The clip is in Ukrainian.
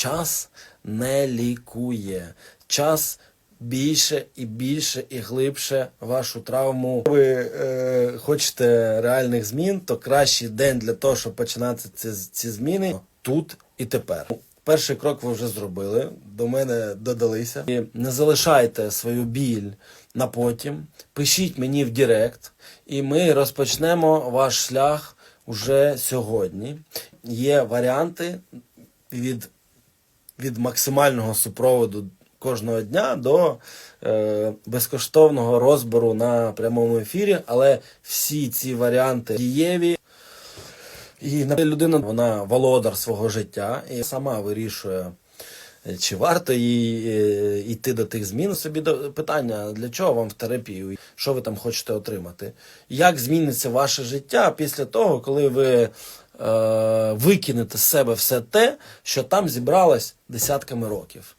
Час не лікує. Час більше і більше і глибше вашу травму. Ви е, хочете реальних змін, то кращий день для того, щоб починати ці, ці зміни тут і тепер. Перший крок ви вже зробили, до мене додалися. І не залишайте свою біль на потім. Пишіть мені в Директ, і ми розпочнемо ваш шлях уже сьогодні. Є варіанти від від максимального супроводу кожного дня до е, безкоштовного розбору на прямому ефірі, але всі ці варіанти дієві. І людина вона володар свого життя і сама вирішує, чи варто їй е, йти до тих змін. Собі питання, для чого вам в терапію, що ви там хочете отримати? Як зміниться ваше життя після того, коли ви е, викинете з себе все те, що там зібралось десятками років?